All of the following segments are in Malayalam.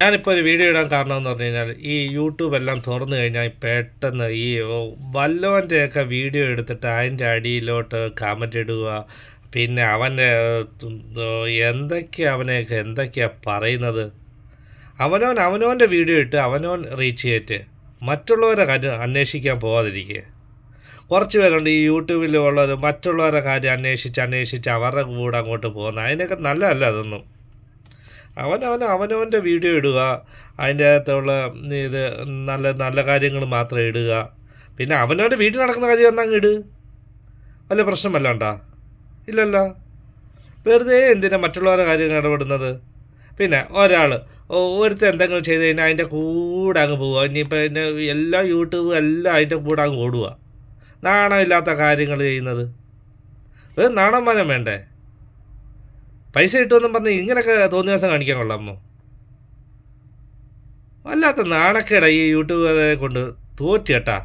ഞാനിപ്പോൾ ഒരു വീഡിയോ ഇടാൻ കാരണം എന്ന് പറഞ്ഞു കഴിഞ്ഞാൽ ഈ യൂട്യൂബ് എല്ലാം തുറന്നു കഴിഞ്ഞാൽ പെട്ടെന്ന് ഈ വല്ലവന്റെയൊക്കെ വീഡിയോ എടുത്തിട്ട് അതിന്റെ അടിയിലോട്ട് കമന്റ് ഇടുക. പിന്നെ അവന്റെ എന്തൊക്കെയാണ് അവനെയൊക്കെ എന്തൊക്കെയാണ് പറയുന്നത്? അവനോൻ അവനവന്റെ വീഡിയോ ഇട്ട് അവനോൻ റീച്ച് ചെയ്തിട്ട് മറ്റുള്ളവരെ കാര്യം അന്വേഷിക്കാൻ പോകാതിരിക്കുക കുറച്ച് പേരുണ്ട് ഈ യൂട്യൂബിൽ ഉള്ളവർ മറ്റുള്ളവരുടെ കാര്യം അന്വേഷിച്ച് അന്വേഷിച്ച് അവരുടെ കൂടെ അങ്ങോട്ട് പോകുന്നത്. അതിനൊക്കെ നല്ലതല്ല അതൊന്നും. അവനവൻ അവനവന്റെ വീഡിയോ ഇടുക അതിന്റെ അകത്തുള്ള ഇത് നല്ല നല്ല കാര്യങ്ങൾ മാത്രം ഇടുക. പിന്നെ അവനവന്റെ വീട്ടിൽ നടക്കുന്ന കാര്യം എന്നാൽ അങ്ങ് ഇട്. വല്ല പ്രശ്നമല്ലാണ്ടാ ഇല്ലല്ലോ. വെറുതെ എന്തിനാ മറ്റുള്ളവരുടെ കാര്യം ഇടപെടുന്നത്? പിന്നെ ഒരാൾ ഒരുത്തർ എന്തെങ്കിലും ചെയ്ത് കഴിഞ്ഞാൽ അതിന്റെ കൂടെ അങ്ങ് പോവുക. ഇനിയിപ്പോൾ പിന്നെ എല്ലാ യൂട്യൂബും എല്ലാം അതിന്റെ കൂടെ അങ്ങ് ഓടുക. നാണമില്ലാത്ത കാര്യങ്ങൾ ചെയ്യുന്നത്. വെറും നാണം വേണ്ടേ? പൈസ കിട്ടുമെന്നും പറഞ്ഞ് ഇങ്ങനെയൊക്കെ തോന്നിയ ദിവസം കാണിക്കാൻ കൊള്ളാമോ വല്ലാത്ത നാണക്കേടാ ഈ യൂട്യൂബറെ കൊണ്ട്. തോറ്റ് കേട്ടാ.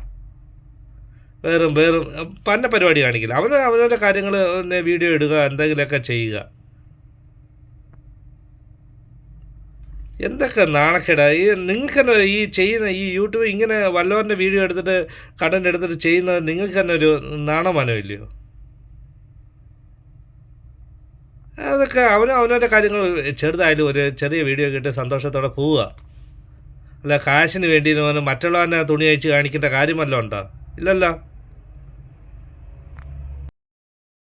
വേറും വേറും പന്ന പരിപാടി കാണിക്കില്ല. അവന് അവനവന്റെ കാര്യങ്ങൾ വീഡിയോ ഇടുക എന്തെങ്കിലുമൊക്കെ ചെയ്യുക. എന്തൊക്കെ നാണക്കേടാ. ഈ നിങ്ങൾക്ക് തന്നെ ഈ ചെയ്യുന്ന ഈ യൂട്യൂബ് ഇങ്ങനെ വല്ലവന്റെ വീഡിയോ എടുത്തിട്ട് കണ്ടന്റ് എടുത്തിട്ട് ചെയ്യുന്നത് നിങ്ങൾക്ക് തന്നെ ഒരു നാണമാനം അതൊക്കെ അവനും അവനവന്റെ കാര്യങ്ങൾ ചെറുതായാലും ഒരു ചെറിയ വീഡിയോ കിട്ടി സന്തോഷത്തോടെ പോവുക. അല്ല കാശിന് വേണ്ടി മറ്റുള്ളവനെ തുണി അയച്ച് കാണിക്കേണ്ട കാര്യമല്ല ഉണ്ടോ? ഇല്ലല്ലോ.